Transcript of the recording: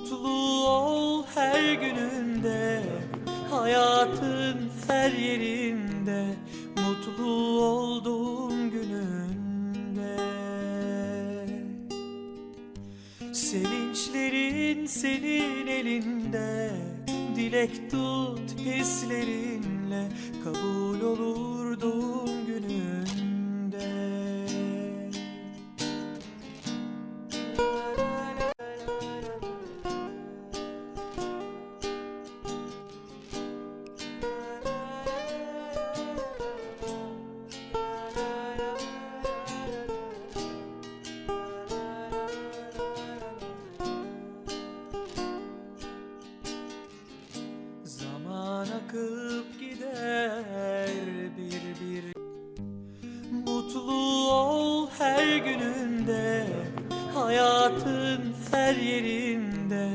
Mutlu ol her gününde. Hayatın her yerinde Mutlu olduğun gününde. Sevinçlerin senin elinde. Dilek tut hislerinle akıp gider bir bir Mutlu ol her gününde Hayatın her yerinde